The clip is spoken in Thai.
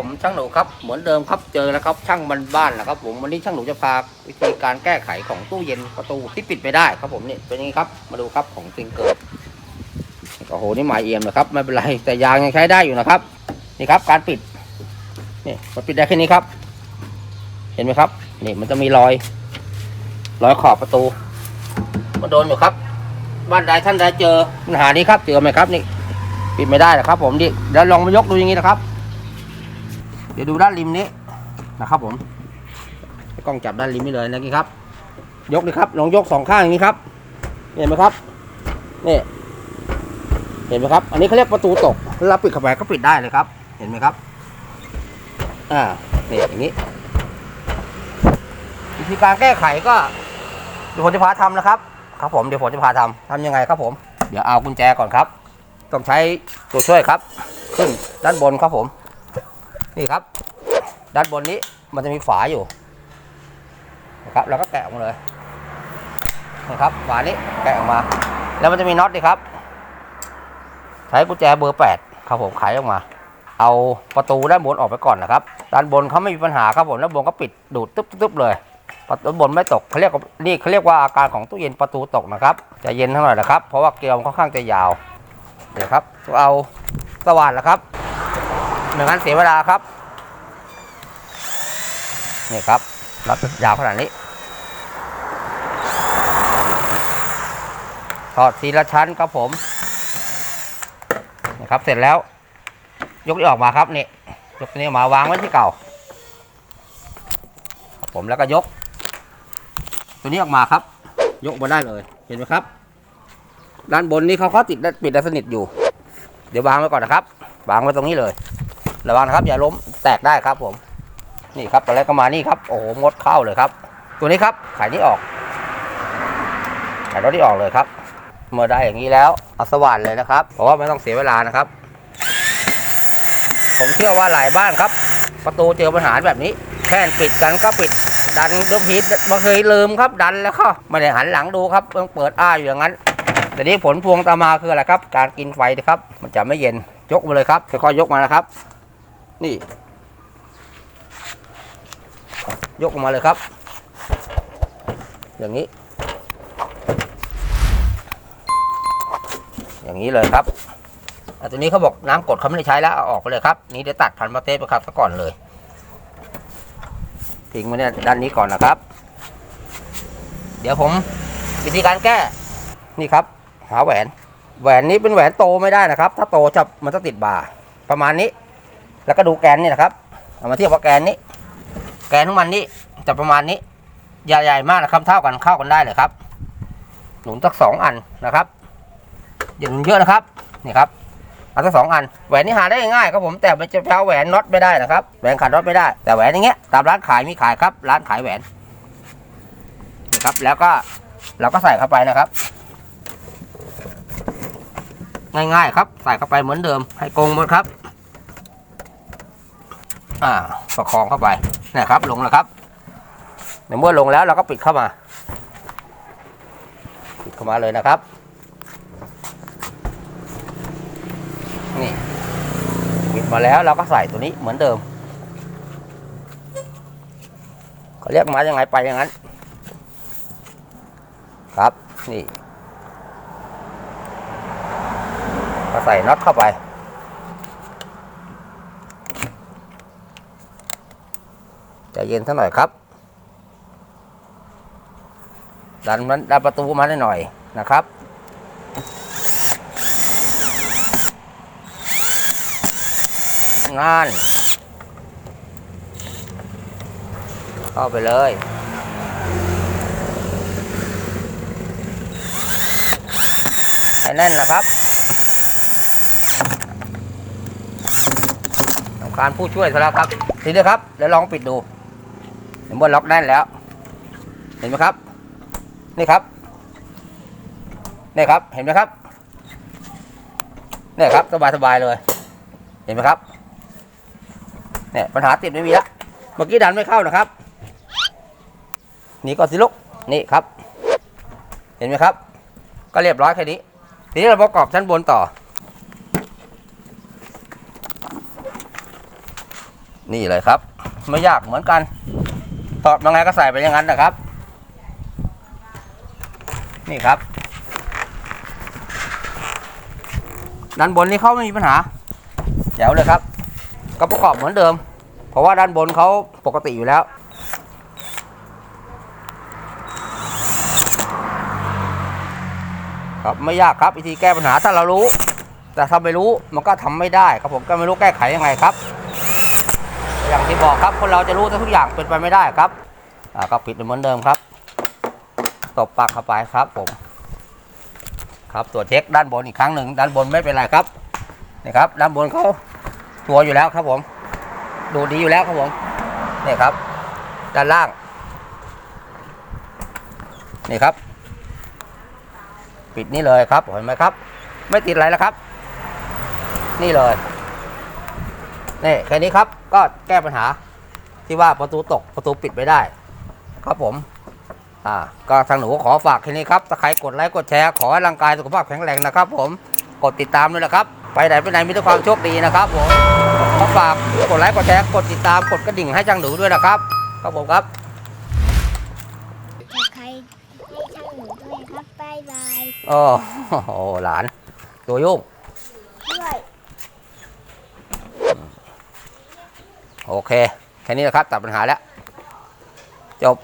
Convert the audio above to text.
ผมช่างหนูครับเหมือนเดิมครับเจอแล้วครับช่างมันบ้านนะครับ ผมวันนี้ช่างหนูจะพาวิธีการแก้ไขของตู้เย็นประตูที่ปิดไม่ได้ครับผมนี่เป็นอย่างนี้ครับมาดูครับของซิงเกิลโอ้โหนี่หมายเอี่ยมนะครับไม่เป็นไรแต่ยางยังใช้ได้อยู่นะครับ นี่ครับการปิดนี่มันปิดได้แค่นี้ครับ เห็นไหมครับนี่มันจะมีรอย รอยขอบประตู มันโดนอยู่ครับ บ้านใดท่านใดเจอปัญหานี้ครับเจอไหมครับนี่ปิดไม่ได้นะครับ ผมดิเดี๋ยวลองมายกดูอย่างนี้นะครับ ดี๋ยวดูด้านริมนี้นะครับผมกล้องจับด้านริมนี่เลยนะครับ ยกเลยครับลองยกสองข้างอย่างนี้ครับ เห็นไหมครับนี่เห็นไหมครับ อันนี้เขาเรียกประตูตกเราปิดเข้าไปก็ปิดได้เลยครับ เห็นไหมครับ อ่าเนี่อย่างนี้วิธีการแก้ไขก็เดี๋ยวผมจะพาทำนะครับ ครับผมเดี๋ยวผมจะพาทำทำยังไงครับผม เดี๋ยวเอากุญแจก่อนครับ ต้องใช้ตัวช่วยครับ ขึ้นด้านบนครับผม นี่ครับ ด้านบนนี้มันจะมีฝาอยู่นะครับเราก็แกะออกมาเลยนะครับฝานี้แกะออกมา แล้วมันจะมีน็อตดีครับ ใช้กุญแจเบอร์แปดครับผมไขออกมา เอาประตูด้านบนออกไปก่อนนะครับ ด้านบนเขาไม่มีปัญหาครับผมด้านบนก็ปิดดูดตึ๊บตึ๊บเลยประตูบนไม่ตกเขาเรียกว่านี่เขาเรียกว่าอาการของตู้เย็นประตูตกนะครับจะเย็นเท่าไหร่นะครับเพราะว่าเกลียวมันค่อนข้างจะยาวเดี๋ยวครับเอาสว่านแล้วครับ ไม่งั้นเสียเวลาครับ นี่ครับรับยาวขนาดนี้ถอดทีละชั้นครับผมนะครับ เสร็จแล้ว ยกนี้ออกมาครับนี่ยกตัวนี้ออกมาวางไว้ที่เก่าครับผมแล้วก็ยก ตัวนี้ออกมาครับ ยกมาได้เลย เห็นไหมครับ ด้านบนนี้เขาเขาติดปิดสนิทอยู่ เดี๋ยววางไว้ก่อนนะครับ วางไว้ตรงนี้เลย ระวังนะครับอย่าล้มแตกได้ครับผมนี่ครับตอนแรกก็มานี่ครับโอ้โหมดเข้าเลยครับ ตัวนี้ครับขายนี้ออกขายรถที่ออกเลยครับ เมื่อได้อย่างนี้แล้วเอาสว่านเลยนะครับ เพราะว่าไม่ต้องเสียเวลานะครับ ผมเชื่อว่าหลายบ้านครับ ประตูเจอปัญหาแบบนี้แค่นปิดกันก็ปิดดันดิมพีบาเคยลืมครับดันแล้วก็ไม่ได้หันหลังดูครับต้องเปิดอ้าอยู่อย่างนั้นแต่นี้ผลพวงตามมาคืออะไรครับ การกินไฟนะครับ มันจะไม่เย็นยกมาเลยครับค่อยๆยกมานะครับ นี่ ยกออกมาเลยครับ อย่างนี้ อย่างนี้เลยครับอะตัวนี้เขาบอกน้ำกดเขาไม่ได้ใช้แล้วเอาออกไปเลยครับ นี่เดี๋ยวตัดพันมาเทปไปครับซะก่อนเลยทิ้งไว้เนี่ยด้านนี้ก่อนนะครับ เดี๋ยวผมวิธีการแก้นี่ครับ หาแหวน แหวนนี้เป็นแหวนโตไม่ได้นะครับ ถ้าโตจะมันจะติดบ่าประมาณนี้ แล้วก็ดูแกนนี่นะครับเอามาเทียบกับแกนนี้ แกนของมันนี่จะประมาณนี้ใหญ่ๆมากนะครับเท่ากันเข้ากันได้เลยครับ หนุนสักสองอันนะครับอย่าหนุนเยอะนะครับนี่ครับเอาสักสองอันแหวนนี่หาได้ง่ายครับผมแต่มันจะแพ้แหวนน็อตไม่ได้นะครับแหวนขาดน็อตไม่ได้ แต่แหวนอย่างเงี้ยตามร้านขายมีขายครับ ร้านขายแหวนนี่ครับ แล้วก็เราก็ใส่เข้าไปนะครับ ง่ายๆครับ ใส่เข้าไปเหมือนเดิม ให้กงหมดครับ อ่าประคองเข้าไปนะครับลงแล้วครับในเมื่อลงแล้วเราก็ปิดเข้ามา ปิดเข้ามาเลยนะครับนี่ปิดมาแล้วเราก็ใส่ตัวนี้เหมือนเดิมเขาเรียกมายังไงไปอย่างนั้น ครับนี่ก็ใส่น็อตเข้าไป จะเย็นสักหน่อยครับดันมันดันประตูมาได้หน่อยนะครับงานเข้าไปเลยให้แน่นนะครับต้องการผู้ช่วยซะแล้วครับทีนี้ครับ เดี๋ยวลองปิดดู เห็นว่าล็อกแน่นแล้ว เห็นไหมครับ นี่ครับ นี่ครับ เห็นไหมครับนี่ครับสบายสบายเลย เห็นไหมครับเนี่ยปัญหาติดไม่มีละเมื่อกี้ดันไม่เข้านะครับ นี่ก็สิลุกนี่ครับ เห็นไหมครับ ก็เรียบร้อยแค่นี้ ทีนี้เราประกอบชั้นบนต่อ นี่เลยครับ ไม่ยากเหมือนกัน อดยังไงก็ใส่ไปอย่างนั้นนะครับ นี่ครับ ด้านบนนี่เขาไม่มีปัญหาแจ๋วเลยครับ ก็ประกอบเหมือนเดิม เพราะว่าด้านบนเขาปกติอยู่แล้วครับไม่ยากครับวิธีแก้ปัญหาถ้าเรารู้ แต่ถ้าไม่รู้มันก็ทำไม่ได้ครับผมก็ไม่รู้แก้ไขยังไงครับ อย่างที่บอกครับคนเราจะรู้ทุกอย่างเป็นไปไม่ได้ครับก็ปิดเหมือนเดิมครับตบปากเข้าไปครับผมครับตรวจเช็คด้านบนอีกครั้งหนึ่งด้านบนไม่เป็นไรครับนี่ครับ ด้านบนเขาตัวอยู่แล้วครับผม ดูดีอยู่แล้วครับผมนี่ครับ ด้านล่าง นี่ครับ ปิดนี่เลยครับเห็นไหมครับ ไม่ติดอะไรแล้วครับ นี่เลย นี่แค่นี้ครับก็แก้ปัญหาที่ว่าประตูตกประตูปิดไม่ได้ ครับผมอ่าก็ทางหนูก็ขอฝากแค่นี้ครับถ้าใครกดไลค์กดแชร์ขอให้ร่างกายสุขภาพแข็งแรงนะครับ ผมกดติดตามด้วยนะครับ ไปไหนไปไหนมีแต่ความโชคดีนะครับผมขอฝากกดไลค์กดแชร์กดติดตามกดกระดิ่งให้ช่างหนูด้วยนะครับ ครับผมครับถ้าใครให้ช่างหนูด้วยครับบายบาย โอ้โหหลานตัวยุ่ง ด้วย โอเค แค่นี้นะครับตัดปัญหาแล้ว จบ